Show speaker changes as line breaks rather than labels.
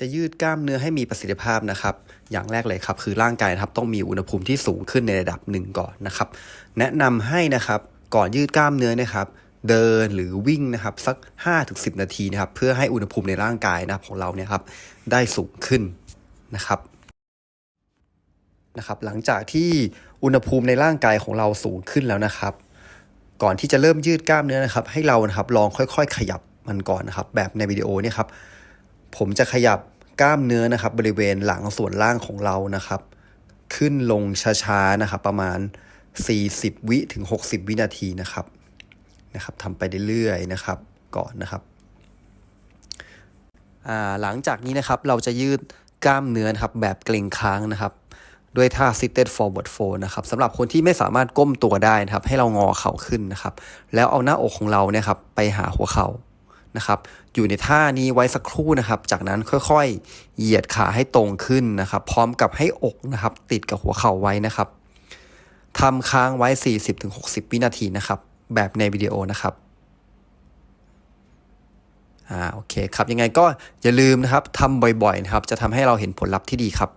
จะยืดกล้ามเนื้อให้มีประสิทธิภาพนะครับ อย่างแรกเลยครับ คือร่างกายครับต้องมีอุณหภูมิที่สูงขึ้นในระดับหนึ่งก่อนนะครับ แนะนำให้นะครับก่อนยืดกล้ามเนื้อนะครับ เดินหรือวิ่งนะครับสัก 5-10 นาทีนะครับเพื่อให้อุณหภูมิในร่างกายนะของเราเนี่ยครับได้สูงขึ้นนะครับนะครับหลังจากที่อุณหภูมิในร่างกายของเราสูงขึ้นแล้วนะครับ ก่อนที่จะเริ่มยืดกล้ามเนื้อนะครับ ให้เรานะครับลองค่อยๆ ขยับมันก่อนนะครับ แบบในวิดีโอเนี่ยครับ ผมจะขยับกล้ามเนื้อนะครับบริเวณหลังส่วนล่างของเรานะครับ ขึ้นลงช้าๆนะครับประมาณ 40 วิถึง 60 วินาทีนะครับนะครับทำไปเรื่อยๆนะครับก่อนนะครับหลังจากนี้นะครับเราจะยืดกล้ามเนื้อนะครับแบบเกร็งค้างนะครับ ด้วยท่า seated forward fold นะครับสำหรับคนที่ไม่สามารถก้มตัวได้นะครับ ให้เรางอเข่าขึ้นนะครับ แล้วเอาหน้าอกของเราเนี่ยครับไปหาหัวเข่า นะครับ อยู่ในท่านี้ไว้สักครู่นะครับ จากนั้นค่อยๆ เหยียดขาให้ตรงขึ้นนะครับ พร้อมกับให้อกนะครับ ติดกับหัวเข่าไว้นะครับทำค้างไว้ 40-60 วินาทีนะครับ แบบในวิดีโอนะครับอ่าโอเคครับยังไงก็อย่าลืมนะครับทำบ่อยๆนะครับ จะทำให้เราเห็นผลลัพธ์ที่ดีครับ